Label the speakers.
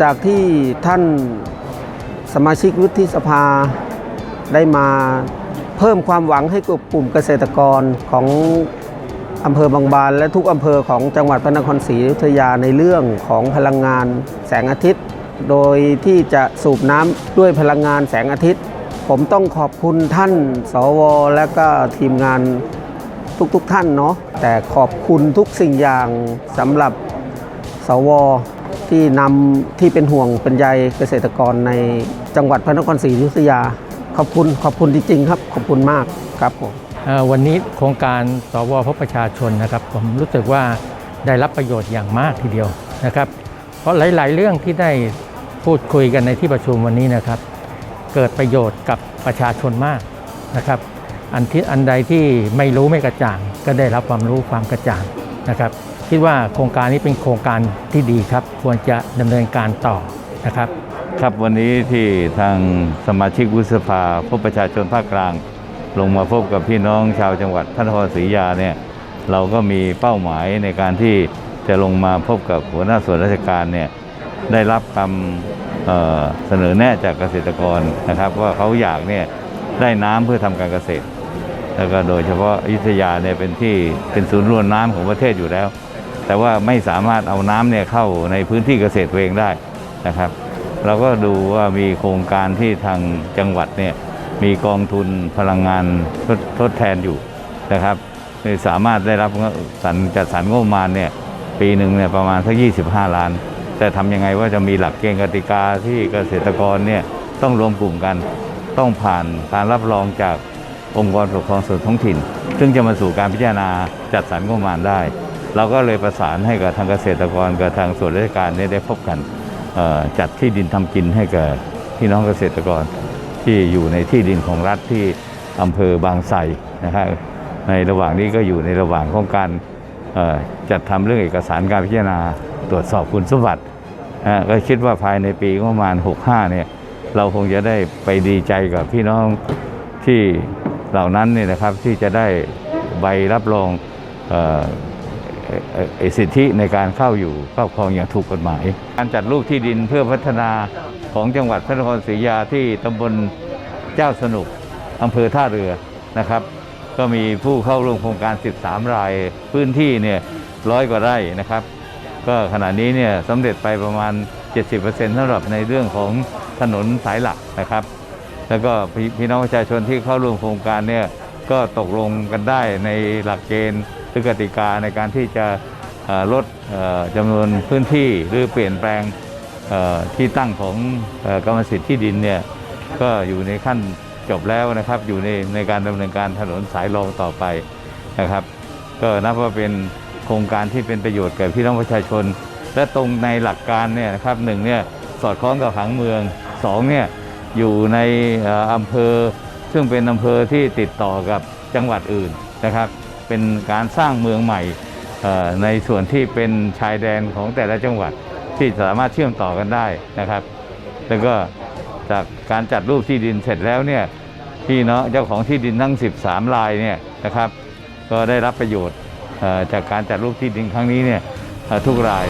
Speaker 1: จากที่ท่านสมาชิกวุฒิสภาได้มาเพิ่มความหวังให้กับกลุ่มเกษตรกรของอำเภอบางบาน และทุกอำเภอของจังหวัดพระนครศรีอยุธยาในเรื่องของพลังงานแสงอาทิตย์ โดยที่จะสูบน้ำด้วยพลังงานแสงอาทิตย์ ผมต้องขอบคุณท่าน สว และก็ทีมงานทุกๆทท่านเนาะแต่ขอบคุณทุกสิ่งอย่างสำหรับสว ที่นำที่เป็นห่วงเป็นใยเกษตรกรในจังหวัดพระนครศรีอยุธยา ขอบคุณขอบคุณจริงๆครับ ขอบคุณมากครับผม
Speaker 2: วันนี้โครงการสวพบประชาชนนะครับ ผมรู้สึกว่าได้รับประโยชน์อย่างมากทีเดียวนะครับ เพราะหลาย ๆ เรื่องที่ได้พูดคุยกันในที่ประชุมวันนี้นะครับ เกิดประโยชน์กับประชาชนมากนะครับ อันที่อันใดที่ไม่รู้ไม่กระจ่าง ก็ได้รับความรู้ความกระจ่างนะครับ คิดว่าโครงการนี้เป็นโครงการที่ดีครับ ควรจะดำเนินการต่อนะครับ
Speaker 3: ครับวันนี้ที่ทางสมาชิกวุฒิสภาพบประชาชนภาคกลาง ลงมาพบกับพี่น้องชาวจังหวัดพระนครศรีอยุธยาเนี่ยเราก็มีเป้าหมายในการที่จะลงมาพบกับหัวหน้าส่วนราชการเนี่ยได้รับคำเเสนอแนะจากเกษตรกรนะครับ ว่าเขาอยากเนี่ยได้น้ำเพื่อทำการเกษตร แล้วก็โดยเฉพาะอยุธยาเนี่ยเป็นที่เป็นศูนย์รวมน้ำของประเทศอยู่แล้ว แต่ว่าไม่สามารถเอาน้ำเนี่ยเข้าในพื้นที่เกษตรตัวเองได้นะครับ เราก็ดูว่ามีโครงการที่ทางจังหวัดเนี่ยมีกองทุนพลังงานทดทดแทนอยู่นะครับสามารถได้รับสรรจัดสรรงบประมาณเนี่ยปีหนึ่งเนี่ยประมาณสัก 25 ล้าน แต่ทำยังไงว่าจะมีหลักเกณฑ์กติกาที่เกษตรกรเนี่ยต้องรวมกลุ่มกัน ต้องผ่านการรับรองจากองค์กรปกครองส่วนท้องถิ่น ซึ่งจะมาสู่การพิจารณาจัดสรรงบประมาณได้ เราก็เลยประสานให้กับทางเกษตรกรกับทางส่วนราชการเนี่ยได้พบกันจัดที่ดินทำกินให้กับพี่น้องเกษตรกรที่อยู่ในที่ดินของรัฐที่อำเภอบางไทรนะครับในระหว่างนี้ก็อยู่ในระหว่างของการจัดทำเรื่องเอกสารการพิจารณาตรวจสอบคุณสมบัติก็คิดว่าภายในปีประมาณ 65 เนี่ยเราคงจะได้ไปดีใจกับพี่น้องที่เหล่านั้นเนี่ยนะครับที่จะได้ใบรับรอง สิทธิในการเข้าอยู่ครอบครองอย่างถูกกฎหมาย การจัดรูปที่ดินเพื่อพัฒนาของจังหวัดพระนครศรีอยุธยาที่ตำบลเจ้าสนุกอำเภอท่าเรือนะครับ ก็มีผู้เข้าร่วมโครงการ 13 รายพื้นที่เนี่ยร้อยกว่าไร่นะครับ ก็ขณะนี้เนี่ยสำเร็จไปประมาณ 70%สำหรับในเรื่องของถนนสายหลักนะครับ แล้วก็พี่น้องประชาชนที่เข้าร่วมโครงการเนี่ยก็ตกลงกันได้ในหลักเกณฑ์ หรือกติกาในการที่จะลดจำนวนพื้นที่หรือเปลี่ยนแปลงที่ตั้งของกรรมสิทธิ์ที่ดินเนี่ยก็อยู่ในขั้นจบแล้วนะครับ อยู่ในในการดำเนินการถนนสายรองต่อไปนะครับ ก็นับว่าเป็นโครงการที่เป็นประโยชน์แก่พี่น้องประชาชน และตรงในหลักการเนี่ยนะครับหนึ่งเนี่ยสอดคล้องกับผังเมืองสองเนี่ยอยู่ในอำเภอ ซึ่งเป็นอำเภอที่ติดต่อกับจังหวัดอื่นนะครับ เป็นการสร้างเมืองใหม่ในส่วนที่เป็นชายแดนของแต่ละจังหวัดที่สามารถเชื่อมต่อกันได้นะครับ แล้วก็จากการจัดรูปที่ดินเสร็จแล้วเนี่ยพี่เนาะเจ้าของที่ดินทั้ง 13รายเนี่ยนะครับ ก็ได้รับประโยชน์จากการจัดรูปที่ดินครั้งนี้เนี่ยทุกราย